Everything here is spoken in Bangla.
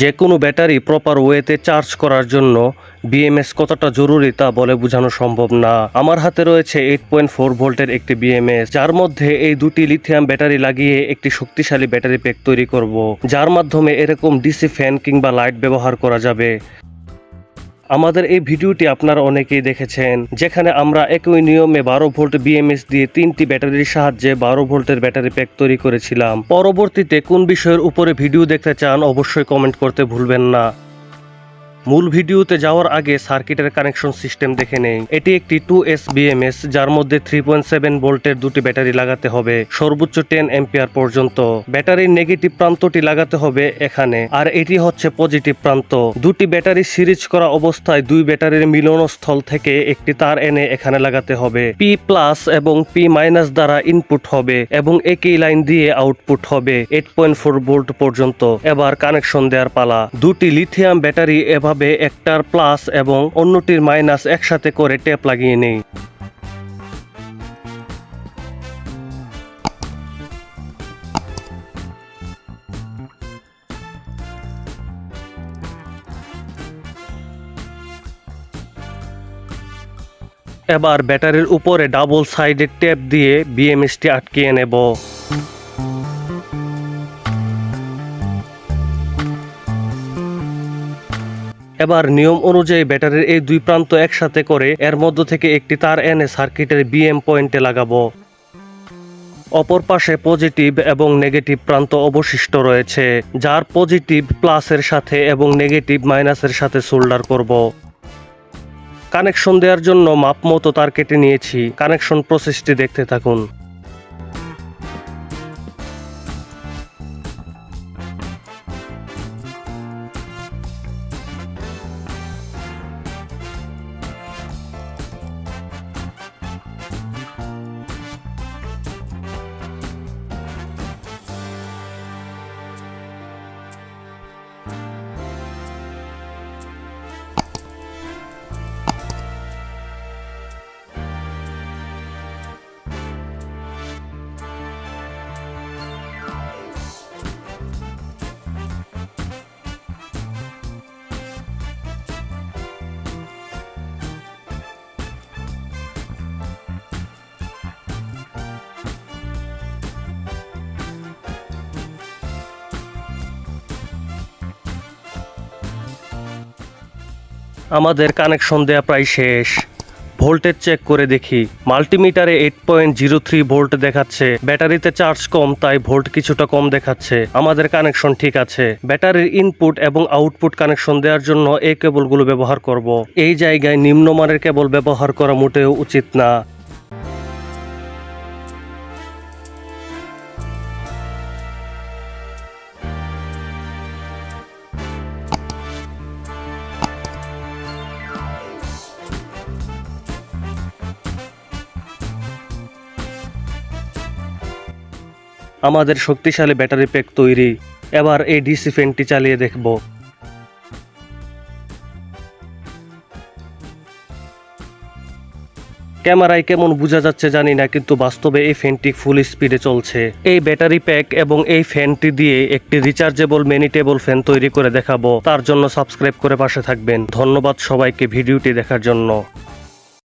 যে কোনো ব্যাটারি প্রপার ওয়েতে চার্জ করার জন্য বিএমএস কতটা জরুরি তা বলে বোঝানো সম্ভব না। আমার হাতে রয়েছে এইট পয়েন্ট ফোর ভোল্টের একটি বিএমএস যার মধ্যে এই দুটি লিথিয়াম ব্যাটারি লাগিয়ে একটি শক্তিশালী ব্যাটারি প্যাক তৈরি করব, যার মাধ্যমে এরকম ডিসি ফ্যান কিংবা লাইট ব্যবহার করা যাবে। আমাদের এই ভিডিওটি আপনারা অনেকেই দেখেছেন, যেখানে আমরা একই নিয়মে বারো ভোল্ট বিএমএস দিয়ে তিনটি ব্যাটারির সাহায্যে বারো ভোল্টের ব্যাটারি প্যাক তৈরি করেছিলাম। পরবর্তীতে কোন বিষয়ের উপরে ভিডিও দেখতে চান, অবশ্যই কমেন্ট করতে ভুলবেন না। মূল ভিডিওতে যাওয়ার আগে সার্কিটের কানেকশন সিস্টেম দেখে নেই। এটি একটি টু এস বিএমএস যার মধ্যে থ্রি পয়েন্ট সেভেন ভোল্টের দুটি ব্যাটারি লাগাতে হবে, সর্বোচ্চ টেন এম্পিয়ার পর্যন্ত। ব্যাটারির নেগেটিভ প্রান্তটি লাগাতে হবে এখানে, আর এটি হচ্ছে পজিটিভ প্রান্ত। দুটি ব্যাটারি সিরিজ করা অবস্থায় দুই ব্যাটারির মিলনস্থল থেকে একটি তার এনে এখানে লাগাতে হবে। পি প্লাস এবং পি মাইনাস দ্বারা ইনপুট হবে এবং একই লাইন দিয়ে আউটপুট হবে, এইট পয়েন্ট ফোর ভোল্ট পর্যন্ত। এবার কানেকশন দেওয়ার পালা। দুটি লিথিয়াম ব্যাটারি এভাবে একটার প্লাস এবং অন্যটির মাইনাস একসাথে করে টেপ লাগিয়ে নেই। এবার ব্যাটারির উপরে ডাবল সাইডের টেপ দিয়ে বিএমএসটি আটকিয়ে নেব। এবার নিয়ম অনুযায়ী ব্যাটারির এই দুই প্রান্ত একসাথে করে এর মধ্য থেকে একটি তার এনে সার্কিটের বিএম পয়েন্টে লাগাবো। অপর পাশে পজিটিভ এবং নেগেটিভ প্রান্ত অবশিষ্ট রয়েছে, যার পজিটিভ প্লাসের সাথে এবং নেগেটিভ মাইনাসের সাথে সোল্ডার করব। কানেকশন দেওয়ার জন্য মাপ মতো তার কেটে নিয়েছি। কানেকশন প্রসেসটি দেখতে থাকুন। আমাদের কানেকশন দেয়া প্রায় শেষ। ভোল্টেজ চেক করে দেখি। মাল্টিমিটারে eight point zero three volt দেখাচ্ছে। ব্যাটারিতে চার্জ কম, তাই ভোল্ট কিছুটা কম দেখাচ্ছে। আমাদের কানেকশন ঠিক আছে। ব্যাটারির ইনপুট এবং আউটপুট কানেকশন দেওয়ার জন্য এই কেবলগুলো ব্যবহার করব। এই জায়গায় নিম্নমানের কেবল ব্যবহার করা মোটেও উচিত না। আমাদের শক্তিশালী ব্যাটারি প্যাক তৈরি। এবার এই ডিসি ফ্যানটি চালিয়ে দেখব। ক্যামেরায় কেমন বোঝা যাচ্ছে জানি না, কিন্তু বাস্তবে এই ফ্যানটি ফুল স্পিডে চলছে। এই ব্যাটারি প্যাক এবং এই ফ্যানটি দিয়ে একটি রিচার্জেবল মেনিটেবল ফ্যান তৈরি করে দেখাবো। তার জন্য সাবস্ক্রাইব করে পাশে থাকবেন। ধন্যবাদ সবাইকে ভিডিওটি দেখার জন্য।